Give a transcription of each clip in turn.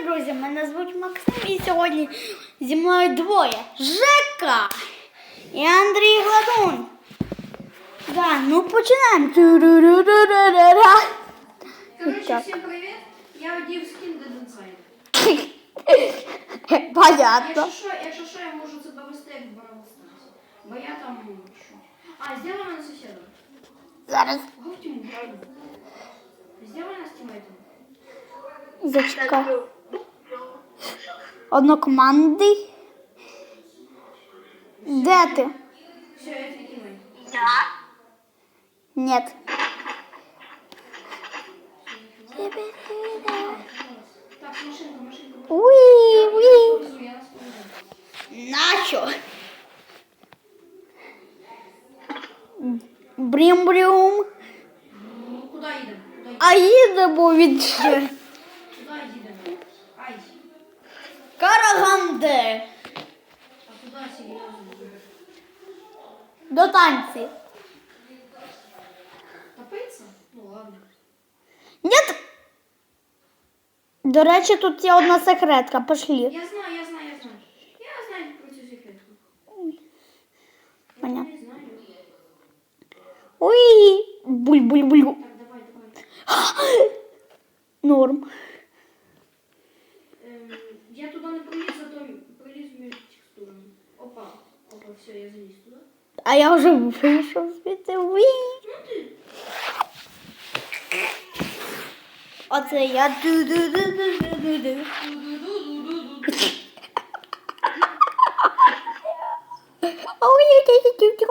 Привіт, друзі! Мене звуть Максим і сьогодні зі мною двоє. Жека і Андрій Гладун. Да, ну починаємо. Короче, Так. всем привет. Я одів скін Inside. Понятно. Якщо що, якщо що, я можу себе вести як в Бо я там, ну, що. А, сделай мене сусідом. Зараз Го в тіму, правильно. Сделай нас тімейтом. зачекай. Однокомандний. Де ти? Все, я твій тімейт. Нет. Так, машинка, машинка. Уи, Я уи. нас повезу, я нас повезу. Нащо? Брім-брюм. Ну, куди їдемо? Куди їдемо? А їдемо від Караганде до танці. Топиться? Ну ладно. Нет. До речі, тут є одна секретка. Пошлі. Я знаю, я знаю, я знаю. Я знаю про цю секретку. Я Понятно. не знаю. Уй. Буль-буль-буль. Так, давай, давай. Норм. опа, все, я заліз туди. А я вже вийшов звідти. Уй. Ну ти. Оце я ду-ду-ду-ду-ду-ду. Ой, ду-ду-ду-ду.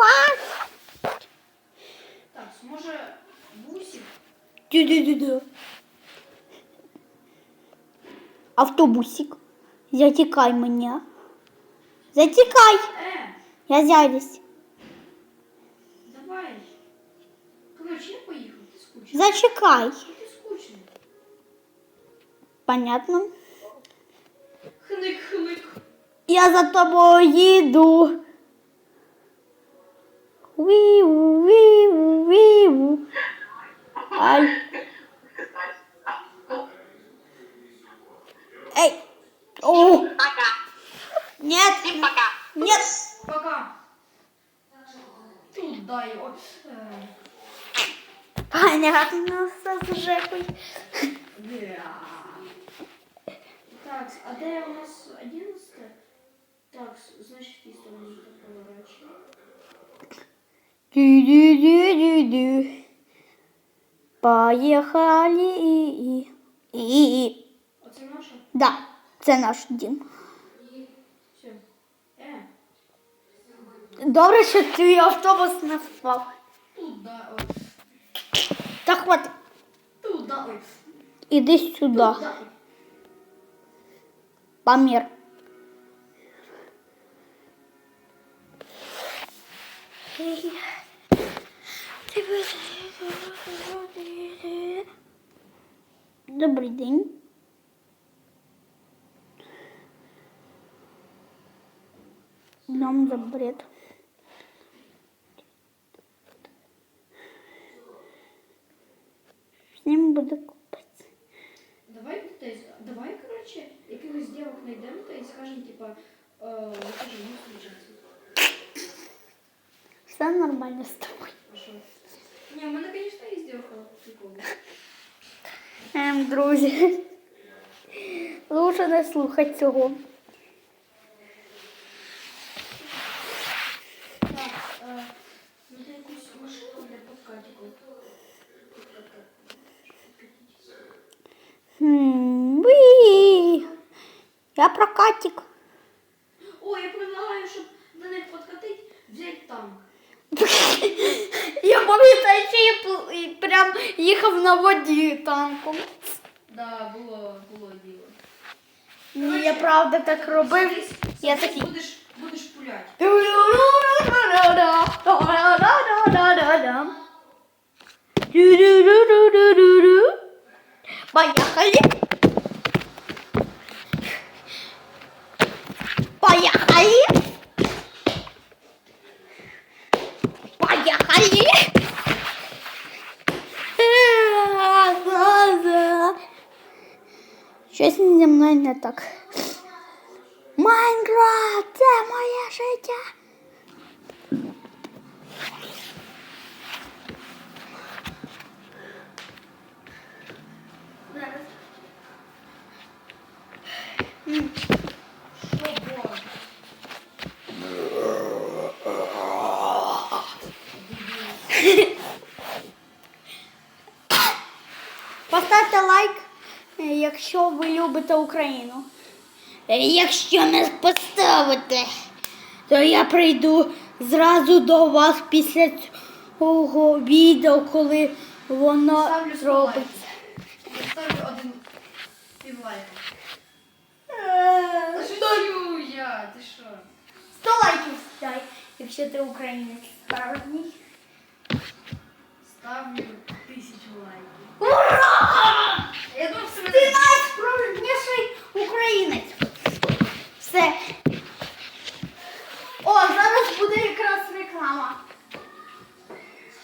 Так, може бусик? Ду-ду-ду-ду. Автобусик. Затікай мене. Затікай. Е, Я зявлюсь. давай. Коротше, я поїхав, ти скучний. Зачекай. Ти скучний. Понятно. Хник, хник. Я за тобою їду. Віу, віу, віу. Ай. Эй. О. Пока. Нет. Всем пока. Нет. Понятно, со Жекой. бля. Так, а де у нас 11? Так, значить, в тій стороні так поворачуємо. Ду-ду-ду-ду-ду. Поехали. И. Оце наша? Да, це наш дім. Все. Е, Добре, що твій автобус не впав. тут да, ой. Та хватить. Тут да, ой. Іди сюди. Тут да, ой. Памір. Добрий день. Нам за бред. З ним буде купець. Давай, десь, давай, короче, якихось дівок знайдемо та і скажемо, типа, е, скажемо, ну, случайся. Все нормально з тобою. А що? Ні, в мене, звісно, є дівка прикольна. Ем, друзі. Лучше не слухати цього. Так, е, ну ти якусь машину для подкатиків. Уи. Я прокатик. О, я предлагаю, щоб до них подкатити, взяти танк. Я пам'ятаю, що я прям їхав на воді танком. Да, було, було діло. Ні, я правда так робив. Я такий. Будеш, будеш пулять. Поехали. Поехали. Поехали. Щось зі мною не так. Майнкрафт це моє життя. Поставте лайк, е, якщо ви любите Україну. Е, Якщо не поставите, то я прийду зразу до вас після цього відео, коли воно зробиться. Півлайка. Е, шучу я, ти що? 100 лайків дай, якщо ти українець справжній. Ставлю тисячу лайків. Ура! Я думав, що Ти найсправжніший українець. Все. О, зараз буде якраз реклама.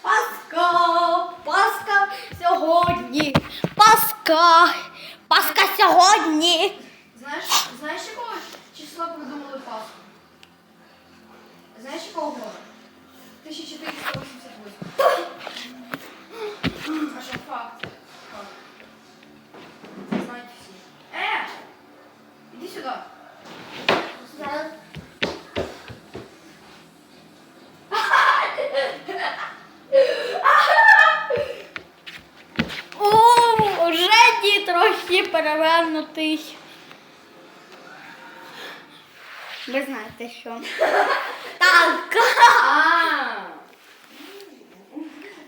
Паска, Паска сьогодні. Паска. Паска сьогодні. Знаєш, знаєш, якого числа придумали Пасху? Знаєш, якого року? 1488. А що факт? Факт. Це знають всі. Е! Іди сюди. Зараз. Жені трохи перевернутий. Ви знаєте що? Так. А.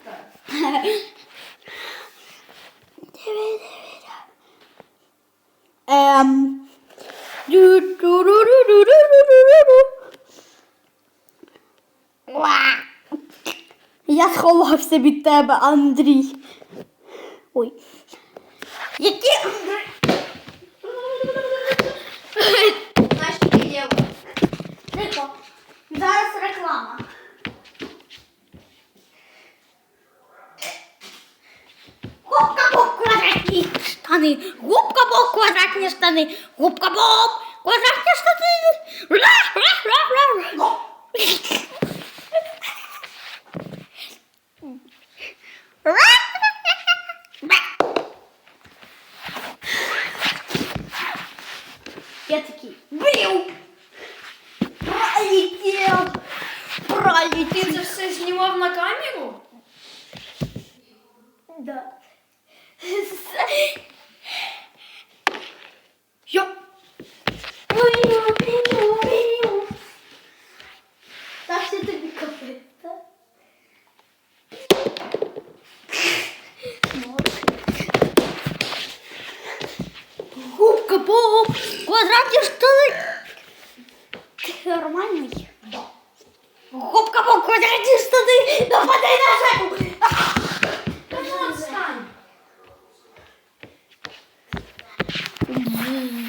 Так. Ем. Ду-ду-ду-ду-ду-ду-ду-ду. Уа. Я сховався від тебе, Андрій. Ой. квадратні штани. Губка-боб, квадратні штани. Губка-боб, квадратні штани. Ра-ра-ра-ра-ра. Я такий, блю. Пролетел. Ти Пролетел. це все знімав на камеру? Да. Йо. Так що тобі капець, так? Губка Боб, квадратні штани. Ти нормальний? Да. Губка Боб, квадратні штани, нападай на жеку. Umarım.